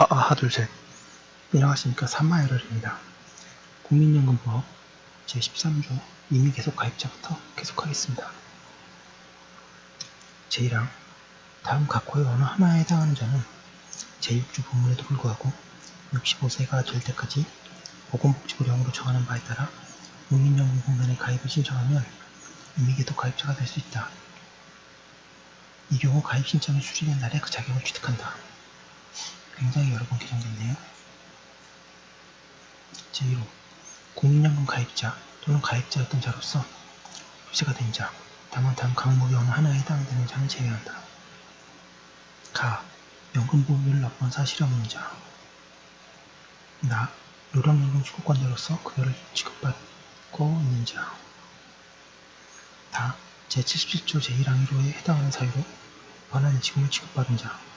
아, 아, 하나, 둘, 셋. 안녕하십니까. 산마열혈입니다. 국민연금법 제13조 이미 계속 가입자부터 계속하겠습니다. 제1항 다음 각호의 어느 하나에 해당하는 자는 제6조 본문에도 불구하고 65세가 될 때까지 보건복지부령으로 정하는 바에 따라 국민연금공단에 가입을 신청하면 이미 계속 가입자가 될 수 있다. 이 경우 가입 신청이 수리된 날에 그 자격을 취득한다. 굉장히 여러 번 개정됐네요. 제1호 국민연금 가입자 또는 가입자였던 자로서 표시가 된 자, 다만 다음 항목의 어느 하나에 해당되는 자는 제외한다. 가. 연금보험료를 납부한 사실이 없는 자. 나. 노령연금 주거권자로서 급여를 지급받고 있는 자. 다. 제77조 제1항 1호에 해당하는 사유로 반환의 지급을 지급받은 자.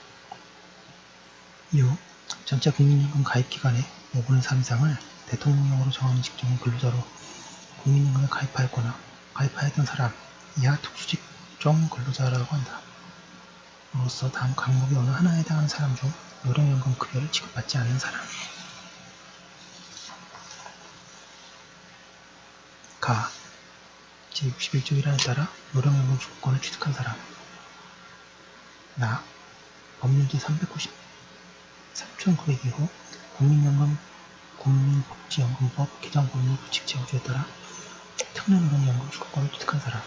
이후 전체 국민연금 가입 기간의 5분의 3 이상을 대통령령으로 정하는 직종의 근로자로 국민연금에 가입하였거나 가입하였던 사람 이하 특수직종 근로자라고 한다. 으로써 다음 항목의 어느 하나에 해당하는 사람 중 노령연금 급여를 지급받지 않는 사람. 가. 제61조 1항에 따라 노령연금 주권을 취득한 사람. 나. 법률 제390 3902호 국민연금 국민복지연금법 개정법률 규칙 제호조에 따라 특례노령연금 주거권을 취득한 사람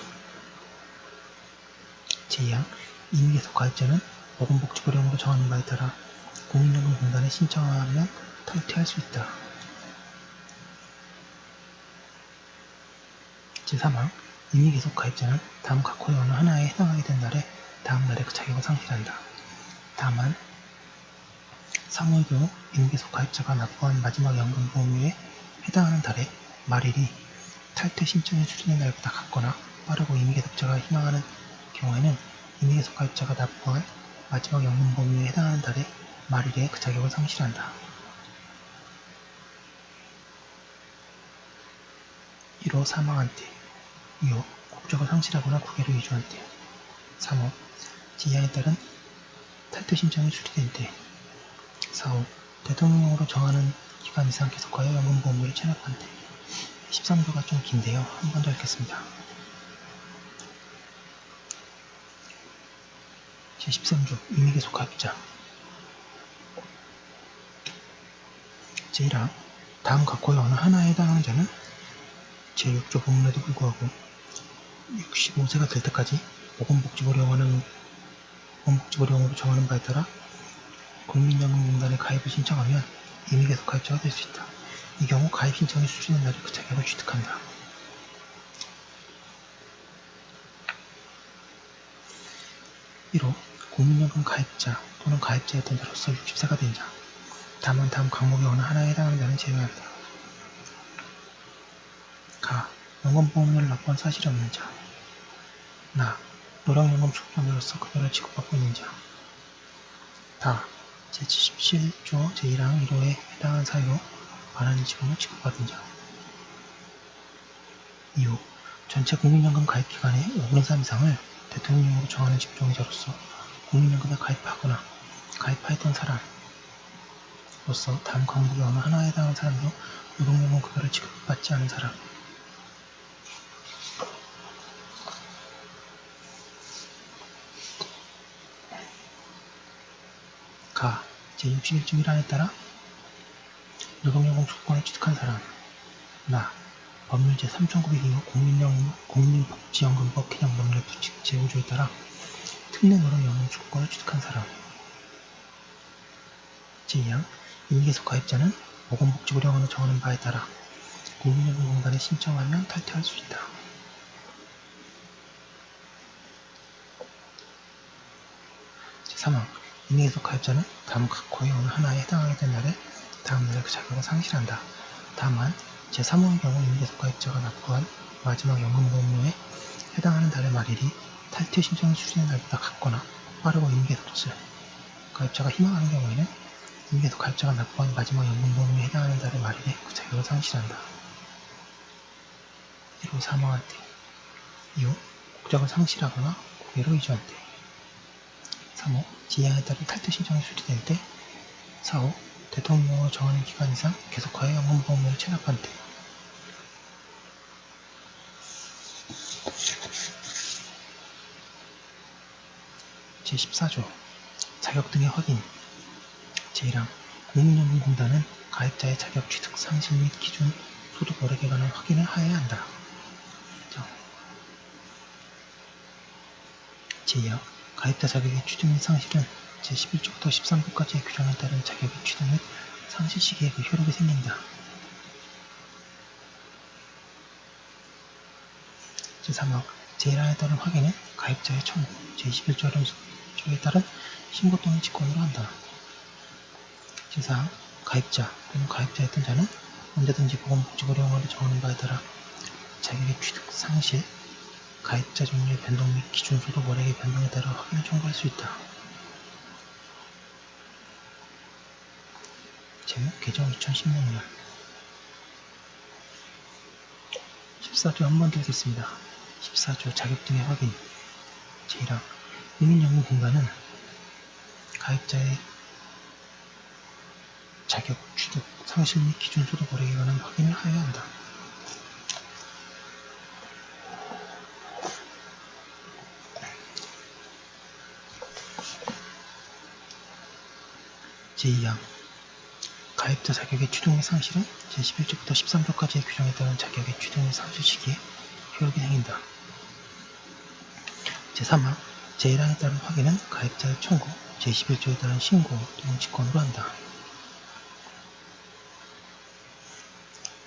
제2항 이미 계속 가입자는 보건복지부령으로 정하는 바에 따라 국민연금공단에 신청하면 탈퇴할 수 있다. 제3항 이미 계속 가입자는 다음 각호의 어느 하나에 해당하게 된 날에 다음 날에 그 자격을 상실한다. 다만 사모의 경우 임계속 가입자가 납부한 마지막 연금 보험료에 해당하는 달에 말일이 탈퇴 신청의 수준의 날보다 같거나 빠르고 임계속자가 희망하는 경우에는 임계속 가입자가 납부한 마지막 연금 보험료에 해당하는 달에 말일에 그 자격을 상실한다. 1호 사망한 때 2호 국적을 상실하거나 국외로 이주한 때 3호 지향에 따른 탈퇴 신청이 수리된 때 4호 대통령으로 정하는 기간 이상 계속하여 연금보험료를 체납한 때 13조가 좀 긴데요. 한 번 더 읽겠습니다. 제13조 임의계속 가입자 제1항 다음 각호의 어느 하나에 해당하는 자는 제6조 본문에도 불구하고 65세가 될 때까지 보건복지부령으로 정하는 바에 따라 국민연금공단에 가입을 신청하면 이미 계속 가입자가 될 수 있다. 이 경우 가입 신청이 수리된 날에 그 자격을 취득한다. (1호) 국민연금 가입자 또는 가입자였던 자로서 60세가 된 자. 다만 다음 항목의 어느 하나에 해당하는 자는 제외한다. 가. 연금보험료를 납부한 사실이 없는 자. 나. 노령연금 수급자로서 급여를 지급받고 있는 자. 다. 제77조 제1항 1호에 해당하는 사유로 반환의 지원을 지급받은 자. 이후 전체 국민연금 가입 기간의 5분의 3 이상을 대통령령으로 정하는 직종자로서 국민연금에 가입하거나 가입하였던 사람으로서 다음 항목의 어느 하나에 해당하는 사람도 노동연금 급여를 지급받지 않은 사람 가 제61조 1항에 따라. 노동연금 주권을 취득한 사람 나 법률 제3902호 국민연금, 국민복지연금법 개정법률 규칙 제5조에 따라. 특례 노동 연금 주권을 취득한 사람. 제2항 임계속 가입자는 보건복지부령으로 정하는 바에 따라 국민연금공단에 신청하면 탈퇴할 수 있다. 제3항 임의계속 가입자는 다음 각호의 어느 하나에 해당하게 된 날에 다음 날에 그 자격을 상실한다. 다만 제3호의 경우 임의계속 가입자가 납부한 마지막 연금 보험료에 해당하는 달의 말일이 탈퇴 신청이 수리된 날보다 같거나 빠르고 임의계속자 가입자가 희망하는 경우에는 임의계속 가입자가 납부한 마지막 연금 보험료에 해당하는 달의 말일에 그 자격을 상실한다. 1호 사망할 때 2호 국적을 상실하거나 국외로 이주할 때 3호 지향에 따른 탈퇴 신청이 수리될 때 4호 대통령으로 정하는 기간 이상 계속하여 연금보험료를 체납한 때. 제14조 자격 등의 확인. 제1항 국민연금공단은 가입자의 자격 취득 상실 및 기준 소득 거래에 관한 확인을 하여야 한다. 제2항 가입자 자격의 취득 및 상실은 제11조부터 13조까지의 규정에 따른 자격의 취득 및 상실 시기에 그 효력이 생긴다. 제3항 제1항에 따른 확인은 가입자의 청구, 제21조에 따른 신고 또는 직권으로 한다. 제4항 가입자 또는 가입자였던 자는 언제든지 보건복지보험령으로 정하는 바에 따라 자격의 취득, 상실, 가입자 종류의 변동 및 기준 소득 월액의 변동에 따라 확인을 청구할 수 있다. 제목 개정 2016년 14조 한번더 읽겠습니다. 14조 자격 등의 확인 제1항 국민연금공단은 가입자의 자격, 취득, 상실 및 기준 소득 월액에 관한 확인을 하여야 한다. 제2항 가입자 자격의 및 상실은 제11조부터 13조까지의 규정에 따른 자격의 및 상실 시기에 효력이 생긴다. 제3항 제1항에 따른 확인은 가입자의 청구, 제21조에 따른 신고 또는 직권으로 한다.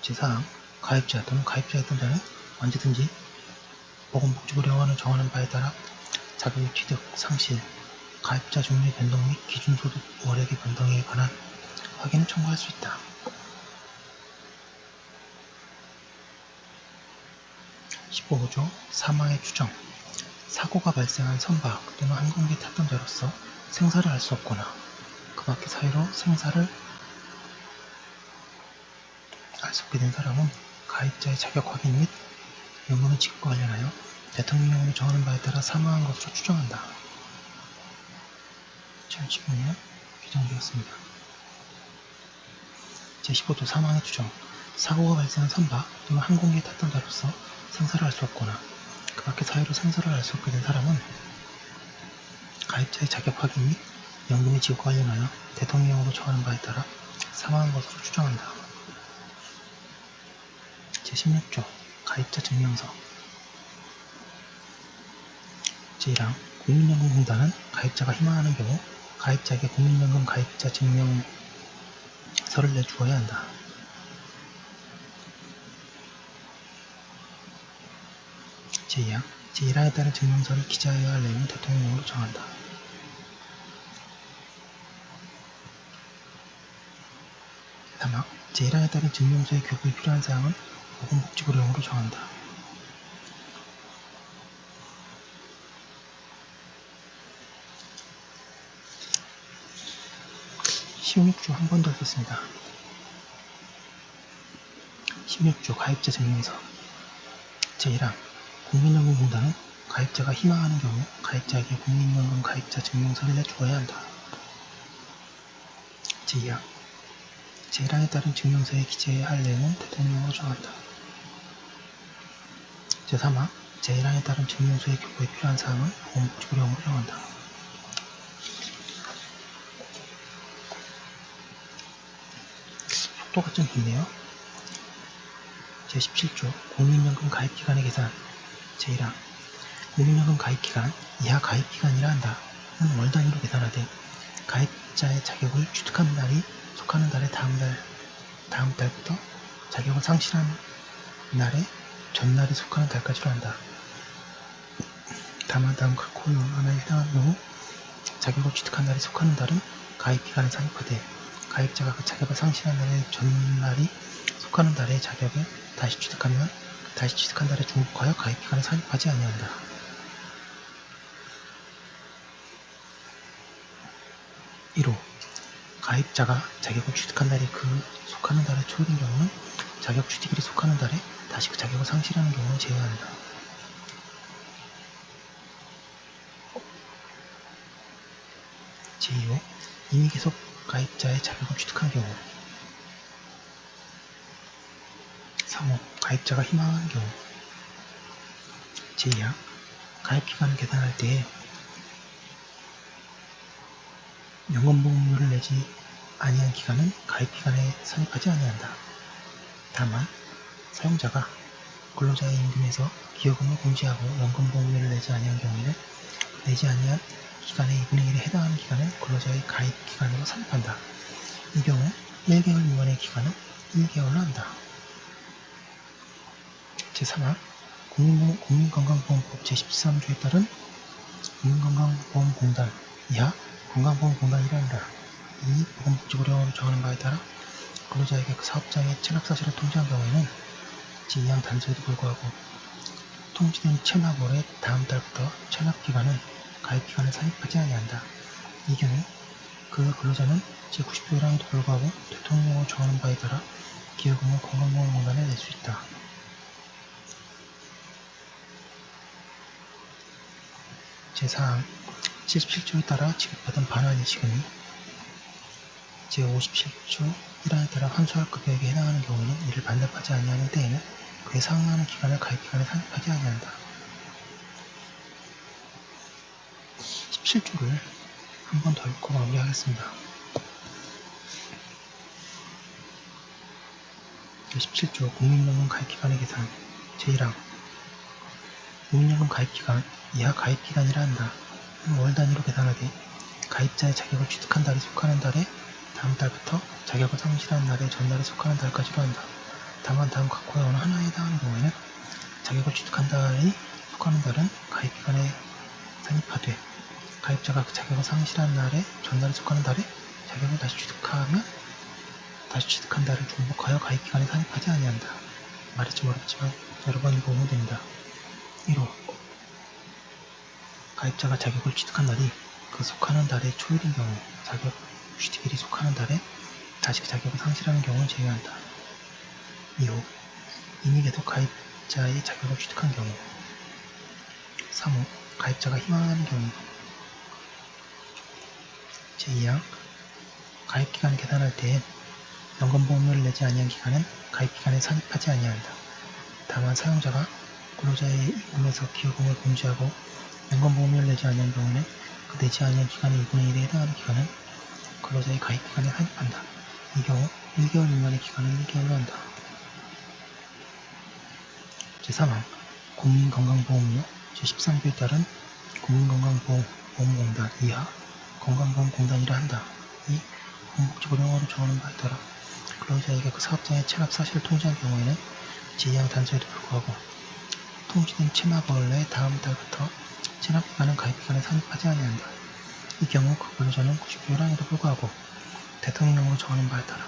제4항 가입자 또는 가입자였던 자는 언제든지 보건복지부령원을 정하는 바에 따라 자격의 취득, 상실, 가입자 종류의 변동 및 기준소득 월액의 변동에 관한 확인을 청구할 수 있다. (15조) 사망의 추정 사고가 발생한 선박 또는 항공기에 탔던 자로서 생사를 알 수 없거나 그 밖의 사유로 생사를 알 수 없게 된 사람은 가입자의 자격 확인 및 연금의 지급과 관련하여 대통령령으로 정하는 바에 따라 사망한 것으로 추정한다. 2015년 개정되었습니다. 제15조 사망의 추정 사고가 발생한 선박 또는 항공기에 탔던 자로서 생사를 알 수 없거나 그 밖의 사유로 생사를 알 수 없게 된 사람은 가입자의 자격 확인 및 연금의 지급과 관련하여 대통령령으로 정하는 바에 따라 사망한 것으로 추정한다. 제16조 가입자 증명서 제1항 국민연금공단은 가입자가 희망하는 경우 가입자에게 국민연금 가입자 증명서를 내주어야 한다. 제2항 제1항에 따른 증명서를 기재하여야 할 내용은 대통령령으로 정한다. 제3항 제1항에 따른 증명서의 교부에 필요한 사항은 보건복지부령으로 정한다. 16조 한번더 읽겠습니다. 16조 가입자 증명서 제1항 국민연금공단은 가입자가 희망하는 경우 가입자에게 국민연금 가입자 증명서를 내주어야 한다. 제2항 제1항에 따른 증명서에 기재해야 할 내용은 대통령으로 정한다. 제3항 제1항에 따른 증명서의 교부에 필요한 사항은 보건복지부령으로 정한다. 속도가 좀 있네요. 제17조 국민연금 가입기간의 계산 제1항 국민연금 가입기간 이하 가입기간이라 한다. 월 단위로 계산하되 가입자의 자격을 취득한 날이 속하는 달의 다음 달 다음 달부터 자격을 상실한 날의 전날이 속하는 달까지로 한다. 다만 다음 콜 하나에 해당하는 경우 자격을 취득한 날이 속하는 달은 가입기간에 산입하되 가입자가 그 자격을 상실한 날의 전날이 속하는 달의 자격을 다시 취득하면 다시 취득한 달에 중복하여 가입기간에 산입하지 아니한다. (1호) 가입자가 자격을 취득한 날이 그 속하는 달에 초월인 경우는 자격 취득일이 속하는 달에 다시 그 자격을 상실하는 경우를 제외한다. 제2호 이미 계속 가입자의 자격을 취득한 경우 3호 가입자가 희망하는 경우 제2항 가입기간을 계산할 때에 연금보험료를 내지 아니한 기간은 가입기간에 산입하지 아니한다. 다만 사용자가 근로자의 임금에서 기여금을 공제하고 연금보험료를 내지 아니한 경우에는 내지 아니한 기간의 2분의 1에 해당하는 기간을 근로자의 가입 기간으로 산입한다. 이 경우 1개월 미만의 기간은 1개월로 한다. 제3항 국민건강보험법 제13조에 따른 국민건강보험공단 이하 건강보험공단이란다. 이 보건복지부령으로 정하는 바에 따라 근로자에게 그 사업장의 체납사실을 통지한 경우에는 제2항 단서에도 불구하고 통지된 체납월의 다음 달부터 체납기간은 가입 기간에 산입하지 아니한다. 이 경우 그 근로자는 제90조 1항에도 불구하고 대통령으로 정하는 바에 따라 기여금을 건강보험공단에 낼 수 있다. 제4항 77조에 따라 지급받은 반환의 지금이 제57조 1항에 따라 환수할 급여에게 해당하는 경우에는 이를 반납하지 아니하는 때에는 그에 상응하는 기간을 가입기간에 산입하지 아니한다. 17조를 한번 더 읽고 마무리하겠습니다. 17조 국민연금 가입기간의 계산 제1항 국민연금 가입기간 이하 가입기간이라 한다. 월 단위로 계산하되 가입자의 자격을 취득한 달이 속하는 달에 다음 달부터 자격을 상실한 날의 전날에 속하는 달까지로 한다. 다만 다음 각호의 어느 하나에 해당하는 경우에는 자격을 취득한 달이 속하는 달은 가입기간에 산입하되 가입자가 그 자격을 상실한 날에 전날에 속하는 달에 자격을 다시 취득하면 다시 취득한 달을 중복하여 가입기간에 산입하지 아니한다. 말이 좀 어렵지만 여러 번 읽어보면 됩니다. 1호 가입자가 자격을 취득한 날이 그 속하는 달의 초일인 경우 자격 취득일이 속하는 달에 다시 그 자격을 상실하는 경우는 제외한다. 2호 이미 계속 가입자의 자격을 취득한 경우 3호 가입자가 희망하는 경우 제2항 가입기간 계산할 때에 연금보험료를 내지 아니한 기간은 가입기간에 산입하지 아니한다. 다만 사용자가 근로자의 임금에서 기여금을 공제하고 연금보험료를 내지 아니한 경우는 그 내지 아니한 기간의 2분의 1에 해당하는 기간은 근로자의 가입기간에 산입한다. 이 경우 1개월 미만의 기간은 1개월로 한다. 제3항 국민건강보험료 제13조에 따른 국민건강보험공단 이하 건강보험 공단이라 한다. 이 보건복지부령으로 정하는 바에 따라 근로자에게 그 사업장의 체납 사실을 통지한 경우에는 제2항 단서에도 불구하고 통지된 체납원래 다음 달부터 체납기간은 가입기간에 산입하지 아니한다. 이 경우 그 근로자는 90조라에도 불구하고 대통령으로 정하는 바에 따라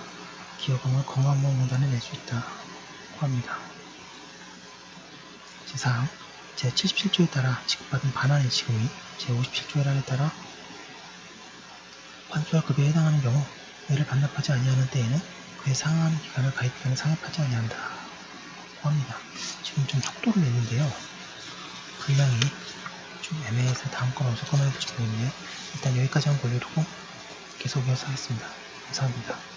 기여금을 건강보험공단에 낼 수 있다고 합니다. 제4항 제77조에 따라 지급받은 반환의 지금이 제57조 1항에 따라 환수할 급여에 해당하는 경우 이를 반납하지 아니하는 때에는 그에 상응하는 기간을 가입기간에 상입하지 아니한다. 합니다. 지금 좀 속도를 냈는데요. 분량이 좀 애매해서 다음 건 어디서 꺼내야 될지 모르겠네요. 일단 여기까지 한번 올려두고 계속 이어서 하겠습니다. 감사합니다.